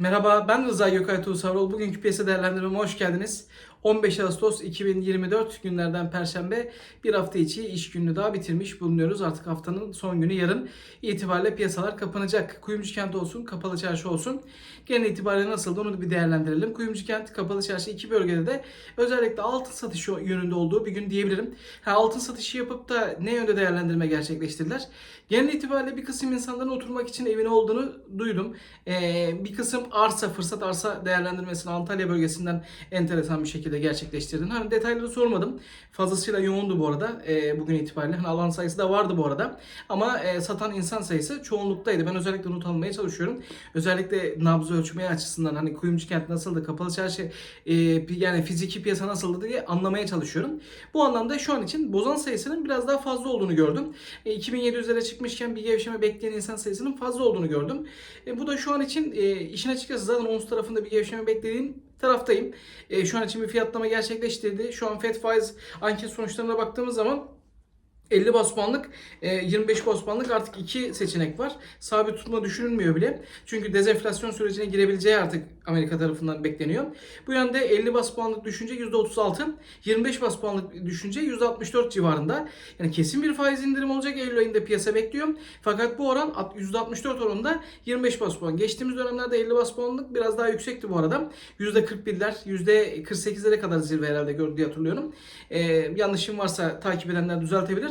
Merhaba ben Rıza Gökay Tuğsaroğlu. Bugünkü piyasa değerlendirmeme hoş geldiniz. 15 Ağustos 2024 günlerden Perşembe bir hafta içi iş gününü daha bitirmiş bulunuyoruz. Artık haftanın son günü yarın itibariyle piyasalar kapanacak. Kuyumcu kent olsun, kapalı çarşı olsun. Genel itibariyle nasıldı onu bir değerlendirelim. Kuyumcu kent, kapalı çarşı iki bölgede de özellikle altın satışı yönünde olduğu bir gün diyebilirim. Ha, altın satışı yapıp da ne yönde değerlendirme gerçekleştirdiler? Genel itibariyle bir kısım insanların oturmak için evine olduğunu duydum. Ee, bir kısım arsa, fırsat arsa değerlendirmesini Antalya bölgesinden enteresan bir şekilde gerçekleştirdiğini. Hani detayları sormadım. Fazlasıyla yoğundu bu arada e, bugün itibariyle. Hani alan sayısı da vardı bu arada. Ama e, satan insan sayısı çoğunluktaydı. Ben özellikle not almaya çalışıyorum. Özellikle nabzı ölçmeye açısından hani kuyumcu kent nasıldı, kapalı çarşı e, yani fiziki piyasa nasıldı diye anlamaya çalışıyorum. Bu anlamda şu an için bozan sayısının biraz daha fazla olduğunu gördüm. E, 2700'lere çıkmışken bir gevşeme bekleyen insan sayısının fazla olduğunu gördüm. E, bu da şu an için e, işin açıkçası zaten ons tarafında bir gevşeme beklediğim taraftayım. E, şu an için bir fiyatlama gerçekleştirdi. Şu an FED faiz anket sonuçlarına baktığımız zaman 50 bas puanlık, e, 25 bas puanlık artık iki seçenek var. Sabit tutma düşünülmüyor bile. Çünkü dezenflasyon sürecine girebileceği artık Amerika tarafından bekleniyor. Bu yönde 50 bas puanlık düşünce %36, 25 bas puanlık düşünce %64 civarında. Yani kesin bir faiz indirim olacak Eylül ayında piyasa bekliyor. Fakat bu oran alt- %64 oranında 25 bas puan. Geçtiğimiz dönemlerde 50 bas puanlık biraz daha yüksekti bu arada. %41'ler, %48'lere kadar zirve herhalde gördü diye hatırlıyorum. E, yanlışım varsa takip edenler düzeltebilir.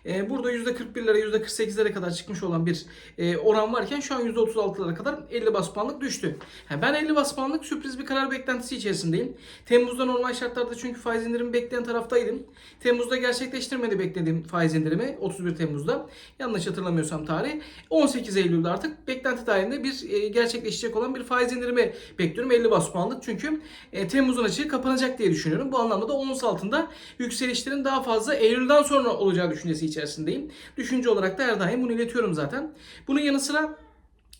E, burada %41'lere, %48'lere kadar çıkmış olan bir e, oran varken şu an %36'lara kadar 50 bas puanlık düştü. Ha, ben 50 bas puanlık sürpriz bir karar beklentisi içerisindeyim. Temmuz'da normal şartlarda çünkü faiz indirimi bekleyen taraftaydım. Temmuz'da gerçekleştirmedi beklediğim faiz indirimi 31 Temmuz'da. Yanlış hatırlamıyorsam tarih. 18 Eylül'de artık beklenti dahilinde bir e, gerçekleşecek olan bir faiz indirimi bekliyorum. 50 bas puanlık çünkü e, Temmuz'un açığı kapanacak diye düşünüyorum. Bu anlamda da ons altında yükselişlerin daha fazla Eylül'den sonra olacağı düşüncesi içerisindeyim. Düşünce olarak da her daim bunu iletiyorum zaten. Bunun yanı sıra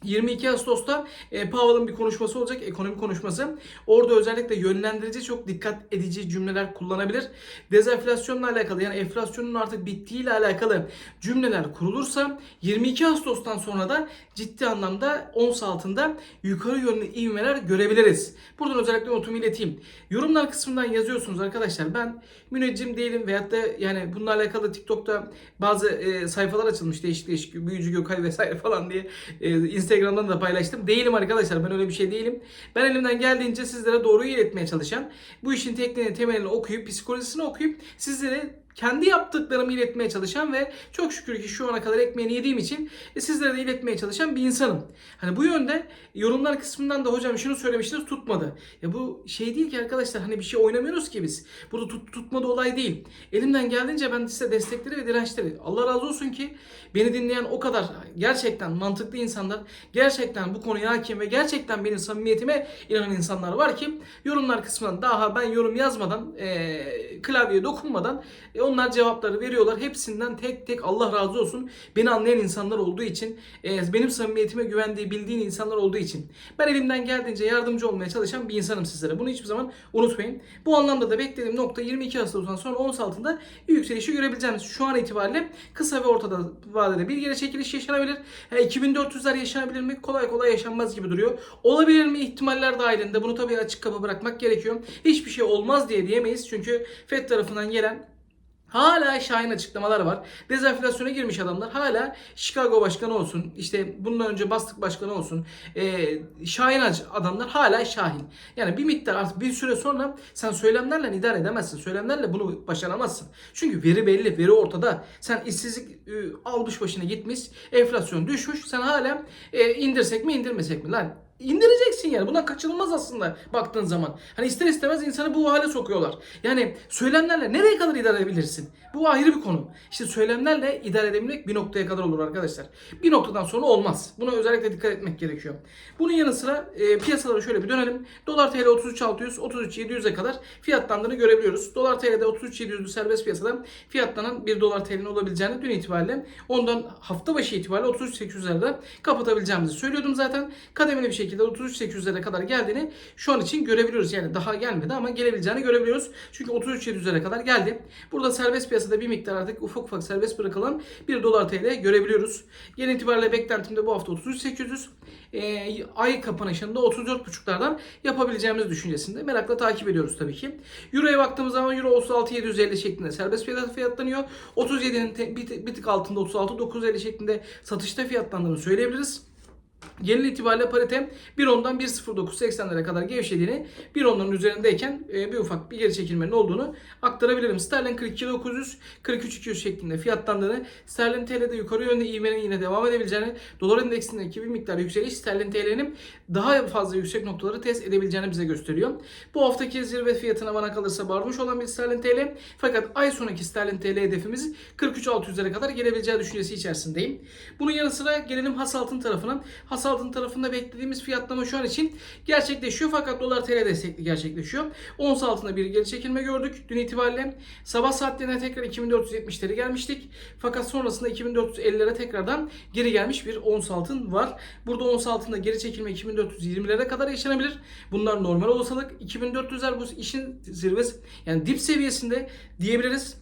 22 Ağustos'ta e, Powell'ın bir konuşması olacak, ekonomi konuşması. Orada özellikle yönlendirici çok dikkat edici cümleler kullanabilir. Dezenflasyonla alakalı yani enflasyonun artık bittiğiyle alakalı cümleler kurulursa 22 Ağustos'tan sonra da ciddi anlamda ons altında yukarı yönlü ivmeler görebiliriz. Buradan özellikle notumu ileteyim. Yorumlar kısmından yazıyorsunuz arkadaşlar. Ben müneccim değilim veyahut da yani bununla alakalı TikTok'ta bazı e, sayfalar açılmış değişik değişik büyücü Gökay vesaire falan diye e, Instagram'dan da paylaştım. Değilim arkadaşlar ben öyle bir şey değilim. Ben elimden geldiğince sizlere doğruyu iletmeye çalışan bu işin tekniğini temelini okuyup psikolojisini okuyup sizlere kendi yaptıklarımı iletmeye çalışan ve çok şükür ki şu ana kadar ekmeğini yediğim için e, sizlere de iletmeye çalışan bir insanım. Hani bu yönde yorumlar kısmından da hocam şunu söylemiştiniz tutmadı. Ya bu şey değil ki arkadaşlar hani bir şey oynamıyoruz ki biz. Burada tut, tutmadı olay değil. Elimden geldiğince ben size destekleri ve dirençleri. Allah razı olsun ki beni dinleyen o kadar gerçekten mantıklı insanlar, gerçekten bu konuya hakim ve gerçekten benim samimiyetime inanan insanlar var ki yorumlar kısmından daha ben yorum yazmadan, e, klavyeye dokunmadan e, onlar cevapları veriyorlar. Hepsinden tek tek Allah razı olsun. Beni anlayan insanlar olduğu için, e, benim samimiyetime güvendiği, bildiğin insanlar olduğu için. Ben elimden geldiğince yardımcı olmaya çalışan bir insanım sizlere. Bunu hiçbir zaman unutmayın. Bu anlamda da beklediğim nokta 22 Ağustos'tan sonra ons altında bir yükselişi görebileceğimiz. Şu an itibariyle kısa ve ortada vadede bir geri çekiliş yaşanabilir. Ha, 2400'ler yaşanabilir mi? Kolay kolay yaşanmaz gibi duruyor. Olabilir mi? İhtimaller dahilinde. Bunu tabii açık kapı bırakmak gerekiyor. Hiçbir şey olmaz diye diyemeyiz. Çünkü FED tarafından gelen Hala şahin açıklamalar var. Dezenflasyona girmiş adamlar hala Chicago başkanı olsun, işte bundan önce Bastık başkanı olsun, e, şahin adamlar hala şahin. Yani bir miktar artık bir süre sonra sen söylemlerle idare edemezsin. Söylemlerle bunu başaramazsın. Çünkü veri belli, veri ortada. Sen işsizlik e, almış başına gitmiş, enflasyon düşmüş. Sen hala e, indirsek mi indirmesek mi lan? İndireceksin yani. Bundan kaçınılmaz aslında baktığın zaman. Hani ister istemez insanı bu hale sokuyorlar. Yani söylemlerle nereye kadar idare edebilirsin? Bu ayrı bir konu. İşte söylemlerle idare edebilmek bir noktaya kadar olur arkadaşlar. Bir noktadan sonra olmaz. Buna özellikle dikkat etmek gerekiyor. Bunun yanı sıra e, piyasalara şöyle bir dönelim. Dolar TL 33.600, 33.700'e kadar fiyatlandığını görebiliyoruz. Dolar TL'de 33.700'lü serbest piyasada fiyatlanan 1 dolar TL'nin olabileceğini dün itibariyle ondan hafta başı itibariyle 33.800'lerde kapatabileceğimizi söylüyordum zaten. Kademeli bir şekilde şekilde 33.800'lere kadar geldiğini şu an için görebiliyoruz. Yani daha gelmedi ama gelebileceğini görebiliyoruz. Çünkü 33.700'lere kadar geldi. Burada serbest piyasada bir miktar artık ufak ufak serbest bırakılan 1 dolar TL görebiliyoruz. Genel itibariyle beklentimde bu hafta 33.800. Ee, ay kapanışında 34.5'lardan yapabileceğimiz düşüncesinde. Merakla takip ediyoruz tabii ki. Euro'ya baktığımız zaman Euro 36.750 şeklinde serbest fiyat fiyatlanıyor. 37'nin te- bir, bir tık altında 36.950 şeklinde satışta fiyatlandığını söyleyebiliriz. Genel itibariyle parite 1.10'dan 1.09.80'lere kadar gevşediğini 1.10'ların üzerindeyken e, bir ufak bir geri çekilmenin olduğunu aktarabilirim. Sterlin 42.900 43.200 şeklinde fiyatlandığını Sterlin TL'de yukarı yönde ivmenin yine devam edebileceğini dolar endeksindeki bir miktar yükseliş Sterlin TL'nin daha fazla yüksek noktaları test edebileceğini bize gösteriyor. Bu haftaki zirve fiyatına bana kalırsa varmış olan bir Sterlin TL fakat ay sonraki Sterlin TL hedefimiz 43.600'lere kadar gelebileceği düşüncesi içerisindeyim. Bunun yanı sıra gelelim has altın tarafına. Has altın tarafında beklediğimiz fiyatlama şu an için gerçekleşiyor fakat dolar TL destekli gerçekleşiyor. Ons altında bir geri çekilme gördük dün itibariyle. Sabah saatlerine tekrar 2470'leri gelmiştik. Fakat sonrasında 2450'lere tekrardan geri gelmiş bir ons altın var. Burada ons altında geri çekilme 2420'lere kadar yaşanabilir. Bunlar normal olasılık. 2400'ler bu işin zirvesi yani dip seviyesinde diyebiliriz.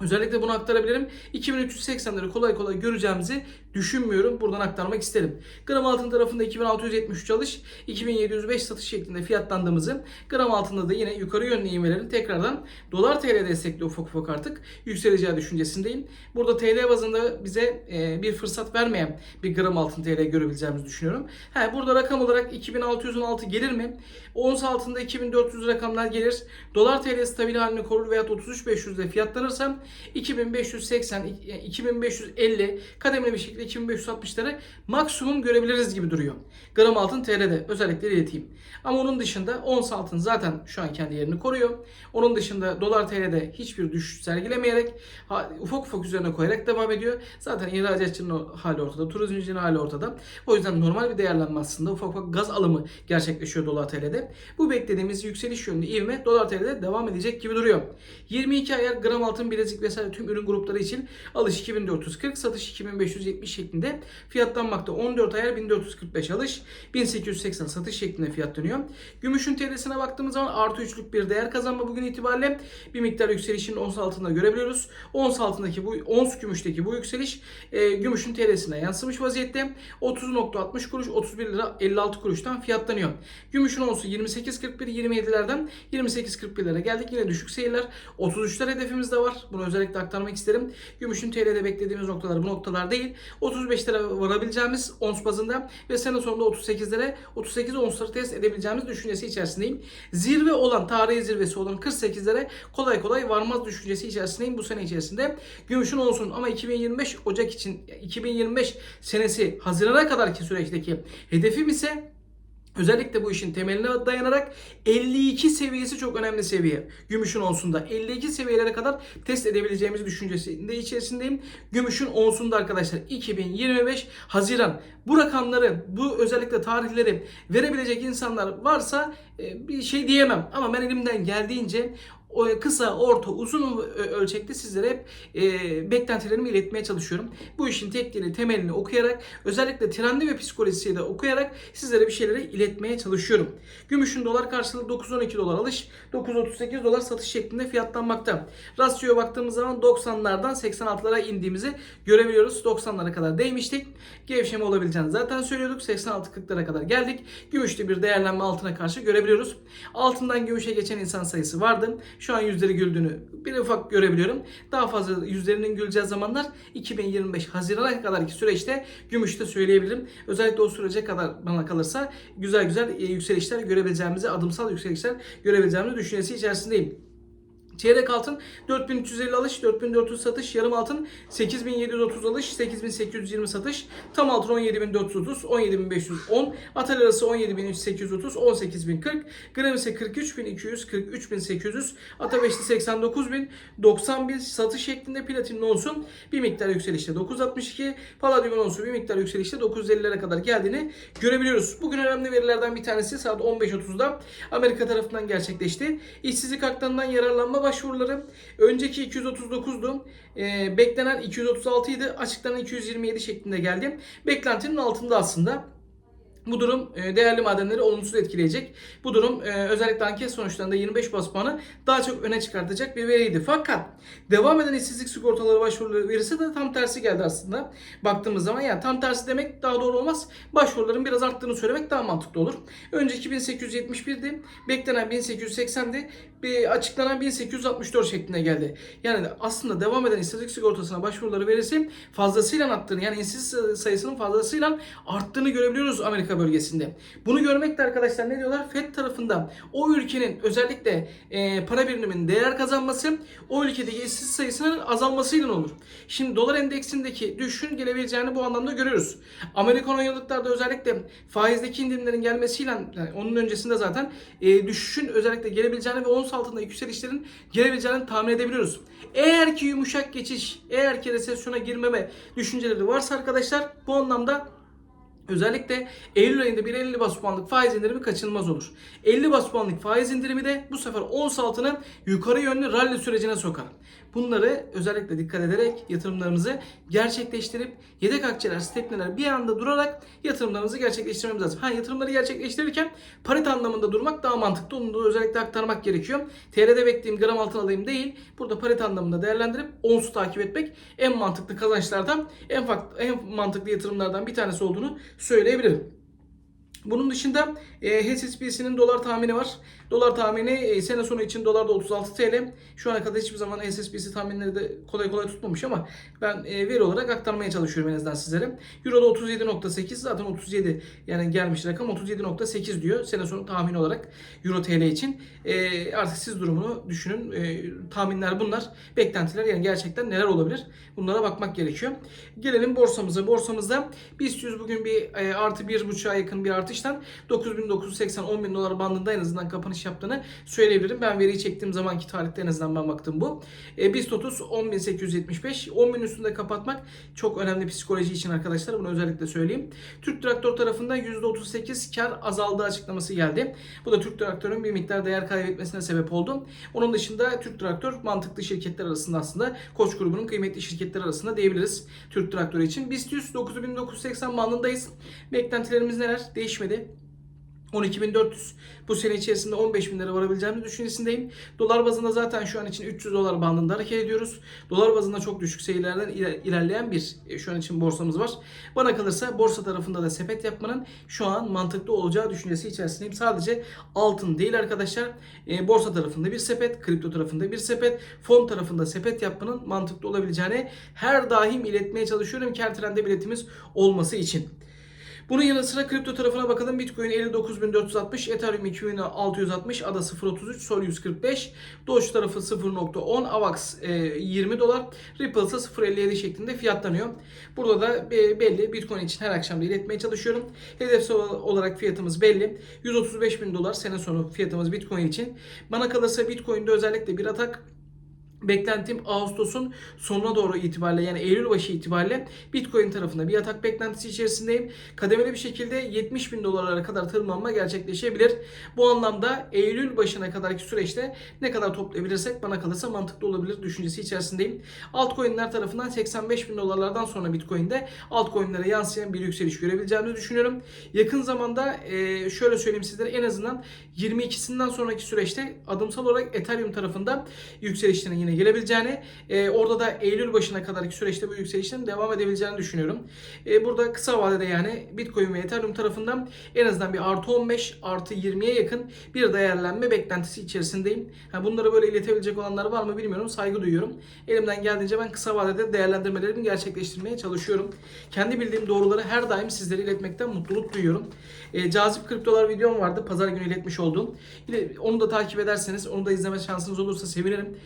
Özellikle bunu aktarabilirim. 2380'leri kolay kolay göreceğimizi düşünmüyorum. Buradan aktarmak isterim. Gram altın tarafında 2673 alış, 2705 satış şeklinde fiyatlandığımızı, gram altında da yine yukarı yönlü ivmelerin tekrardan dolar TL destekli ufak ufak artık yükseleceği düşüncesindeyim. Burada TL bazında bize e, bir fırsat vermeyen bir gram altın TL görebileceğimizi düşünüyorum. Ha, burada rakam olarak 2616 gelir mi? Ons altında 2400 rakamlar gelir. Dolar TL stabil halini korur veya 33500'de fiyatlanırsam 2580, 2550 kademeli bir şekilde 2560'ları maksimum görebiliriz gibi duruyor. Gram altın TL'de özellikle ileteyim. Ama onun dışında ons altın zaten şu an kendi yerini koruyor. Onun dışında dolar TL'de hiçbir düşüş sergilemeyerek ufak ufak üzerine koyarak devam ediyor. Zaten ihracatçının hali ortada, turizmcinin hali ortada. O yüzden normal bir değerlenme aslında ufak ufak gaz alımı gerçekleşiyor dolar TL'de. Bu beklediğimiz yükseliş yönlü ivme dolar TL'de devam edecek gibi duruyor. 22 ayar gram altın bilezik vesaire tüm ürün grupları için alış 2440, satış 2570 şeklinde fiyatlanmakta. 14 ayar 1445 alış, 1880 satış şeklinde fiyatlanıyor. Gümüşün TL'sine baktığımız zaman artı üçlük bir değer kazanma bugün itibariyle bir miktar yükselişin ons altında görebiliyoruz. Ons altındaki bu ons gümüşteki bu yükseliş e, gümüşün TL'sine yansımış vaziyette. 30.60 kuruş 31 lira 56 kuruştan fiyatlanıyor. Gümüşün onsu 28.41 27'lerden 28.41'lere geldik. Yine düşük seyirler. 33'ler hedefimiz de var. Bunu özellikle aktarmak isterim. Gümüşün TL'de beklediğimiz noktalar bu noktalar değil. 35 lira varabileceğimiz ons bazında ve sene sonunda 38'lere 38 onsları test edebileceğimiz düşüncesi içerisindeyim. Zirve olan tarihi zirvesi olan 48'lere kolay kolay varmaz düşüncesi içerisindeyim bu sene içerisinde. Gümüşün onsun ama 2025 Ocak için 2025 senesi Haziran'a kadarki süreçteki hedefim ise Özellikle bu işin temeline dayanarak 52 seviyesi çok önemli seviye. Gümüşün onsunda 52 seviyelere kadar test edebileceğimiz düşüncesinde içerisindeyim. Gümüşün onsunda arkadaşlar 2025 Haziran. Bu rakamları, bu özellikle tarihleri verebilecek insanlar varsa e, bir şey diyemem. Ama ben elimden geldiğince kısa, orta, uzun ölçekte sizlere hep e, beklentilerimi iletmeye çalışıyorum. Bu işin tekniğini, temelini okuyarak, özellikle trendi ve psikolojisiyle de okuyarak sizlere bir şeyleri iletmeye çalışıyorum. Gümüşün dolar karşılığı 9.12 dolar alış, 9.38 dolar satış şeklinde fiyatlanmakta. Rasyoya baktığımız zaman 90'lardan 86'lara indiğimizi görebiliyoruz. 90'lara kadar değmiştik. Gevşeme olabileceğini zaten söylüyorduk. 86-40'lara kadar geldik. Gümüşte bir değerlenme altına karşı görebiliyoruz. Altından gümüşe geçen insan sayısı vardı. Şu an yüzleri güldüğünü bir ufak görebiliyorum. Daha fazla yüzlerinin güleceği zamanlar 2025 Haziran'a kadarki süreçte gümüşte söyleyebilirim. Özellikle o sürece kadar bana kalırsa güzel güzel e, yükselişler görebileceğimizi, adımsal yükselişler görebileceğimizi düşüncesi içerisindeyim. Çeyrek altın 4350 alış, 4400 satış, yarım altın 8730 alış, 8820 satış, tam altın 17430, 17510, atal arası 17830, 18040, gram ise 43200, 43800, ata beşli 89000, 90 satış şeklinde platinin olsun bir miktar yükselişte 962, paladyumun olsun bir miktar yükselişte 950'lere kadar geldiğini görebiliyoruz. Bugün önemli verilerden bir tanesi saat 15.30'da Amerika tarafından gerçekleşti. İşsizlik haklarından yararlanma başvuruları önceki 239'du. E, beklenen 236 idi. Açıklanan 227 şeklinde geldi. Beklentinin altında aslında. Bu durum e, değerli madenleri olumsuz etkileyecek. Bu durum e, özellikle anket sonuçlarında 25 bas puanı daha çok öne çıkartacak bir veriydi. Fakat devam eden işsizlik sigortaları başvuruları verisi de tam tersi geldi aslında. Baktığımız zaman yani tam tersi demek daha doğru olmaz. Başvuruların biraz arttığını söylemek daha mantıklı olur. Önceki 1871'di. Beklenen 1880'di. Bir açıklanan 1864 şeklinde geldi. Yani aslında devam eden işsizlik sigortasına başvuruları verisi fazlasıyla arttığını yani işsiz sayısının fazlasıyla arttığını görebiliyoruz Amerika bölgesinde. Bunu görmekle arkadaşlar ne diyorlar? FED tarafından o ülkenin özellikle e, para biriminin değer kazanması o ülkedeki işsiz sayısının azalmasıyla olur. Şimdi dolar endeksindeki düşüşün gelebileceğini bu anlamda görüyoruz. Amerikan yıllıklarda özellikle faizdeki indirimlerin gelmesiyle yani onun öncesinde zaten e, düşüşün özellikle gelebileceğini ve ons altında yükselişlerin gelebileceğini tahmin edebiliyoruz. Eğer ki yumuşak geçiş, eğer ki resesyona girmeme düşünceleri varsa arkadaşlar bu anlamda Özellikle Eylül ayında bir 50 bas puanlık faiz indirimi kaçınılmaz olur. 50 bas puanlık faiz indirimi de bu sefer ons altını yukarı yönlü rally sürecine sokar. Bunları özellikle dikkat ederek yatırımlarımızı gerçekleştirip yedek akçeler, stepneler bir anda durarak yatırımlarımızı gerçekleştirmemiz lazım. Ha yatırımları gerçekleştirirken parite anlamında durmak daha mantıklı. Onu da özellikle aktarmak gerekiyor. TL'de beklediğim gram altın alayım değil. Burada parite anlamında değerlendirip onsu takip etmek en mantıklı kazançlardan, en, farklı, en mantıklı yatırımlardan bir tanesi olduğunu söyleyebilirim. Bunun dışında e, HSBC'nin dolar tahmini var. Dolar tahmini e, sene sonu için dolarda 36 TL. Şu ana kadar hiçbir zaman HSBC tahminleri de kolay kolay tutmamış ama ben e, veri olarak aktarmaya çalışıyorum en azından sizlere. Euro'da 37.8 zaten 37 yani gelmiş rakam 37.8 diyor sene sonu tahmin olarak Euro TL için. E, artık siz durumunu düşünün. E, tahminler bunlar. Beklentiler yani gerçekten neler olabilir? Bunlara bakmak gerekiyor. Gelelim borsamıza. Borsamızda BIST 100 bugün bir e, artı 1.5'a yakın bir artıştan 9980 10 bin dolar bandında en azından kapanış yaptığını söyleyebilirim. Ben veriyi çektiğim zamanki tarihte en azından ben baktım bu. E, BIST 30 10.875 10 bin üstünde kapatmak çok önemli psikoloji için arkadaşlar. Bunu özellikle söyleyeyim. Türk Traktör tarafından %38 kar azaldığı açıklaması geldi. Bu da Türk Traktör'ün bir miktar değer kaybetmesine sebep oldu. Onun dışında Türk Traktör mantıklı şirketler arasında aslında Koç grubunun kıymetli şirketler arasında diyebiliriz Türk Traktörü için. BIST 100 9980 bandındayız. Beklentilerimiz neler? Değişmedi. 12.400 bu sene içerisinde 15 lira varabileceğimiz düşüncesindeyim. Dolar bazında zaten şu an için 300 dolar bandında hareket ediyoruz. Dolar bazında çok düşük seviyelerden iler- ilerleyen bir e, şu an için borsamız var. Bana kalırsa borsa tarafında da sepet yapmanın şu an mantıklı olacağı düşüncesi içerisindeyim. Sadece altın değil arkadaşlar. E, borsa tarafında bir sepet, kripto tarafında bir sepet, fon tarafında sepet yapmanın mantıklı olabileceğini her daim iletmeye çalışıyorum ki her trende biletimiz olması için. Bunun yanı sıra kripto tarafına bakalım. Bitcoin 59.460, Ethereum 2660, ADA 0.33, Sol 145, Doge tarafı 0.10, AVAX e, 20 dolar, Ripple ise 0.57 şeklinde fiyatlanıyor. Burada da e, belli Bitcoin için her akşam da iletmeye çalışıyorum. Hedef olarak fiyatımız belli. 135 bin dolar sene sonu fiyatımız Bitcoin için. Bana kalırsa Bitcoin'de özellikle bir atak Beklentim Ağustos'un sonuna doğru itibariyle yani Eylül başı itibariyle Bitcoin tarafında bir atak beklentisi içerisindeyim. Kademeli bir şekilde 70 bin dolarlara kadar tırmanma gerçekleşebilir. Bu anlamda Eylül başına kadarki süreçte ne kadar toplayabilirsek bana kalırsa mantıklı olabilir düşüncesi içerisindeyim. Altcoin'ler tarafından 85 bin dolarlardan sonra Bitcoin'de altcoin'lere yansıyan bir yükseliş görebileceğimizi düşünüyorum. Yakın zamanda e, şöyle söyleyeyim sizlere en azından 22'sinden sonraki süreçte adımsal olarak Ethereum tarafında yükselişlerin yine gelebileceğini, e, orada da Eylül başına kadarki süreçte bu yükselişlerin devam edebileceğini düşünüyorum. E, burada kısa vadede yani Bitcoin ve Ethereum tarafından en azından bir artı 15, artı 20'ye yakın bir değerlenme beklentisi içerisindeyim. Ha, bunları böyle iletebilecek olanlar var mı bilmiyorum. Saygı duyuyorum. Elimden geldiğince ben kısa vadede değerlendirmelerimi gerçekleştirmeye çalışıyorum. Kendi bildiğim doğruları her daim sizlere iletmekten mutluluk duyuyorum. E, cazip kriptolar videom vardı. Pazar günü iletmiş olduğum. Onu da takip ederseniz, onu da izleme şansınız olursa sevinirim.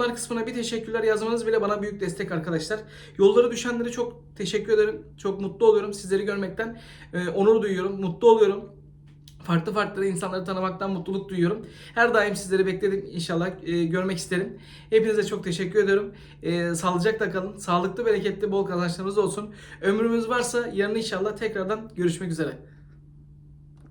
Yorumlar kısmına bir teşekkürler yazmanız bile bana büyük destek arkadaşlar. Yolları düşenlere çok teşekkür ederim. Çok mutlu oluyorum. Sizleri görmekten e, onur duyuyorum. Mutlu oluyorum. Farklı farklı insanları tanımaktan mutluluk duyuyorum. Her daim sizleri bekledim. İnşallah e, görmek isterim. Hepinize çok teşekkür ediyorum. E, sağlıcakla kalın. Sağlıklı, bereketli, bol kazançlarınız olsun. Ömrümüz varsa yarın inşallah tekrardan görüşmek üzere.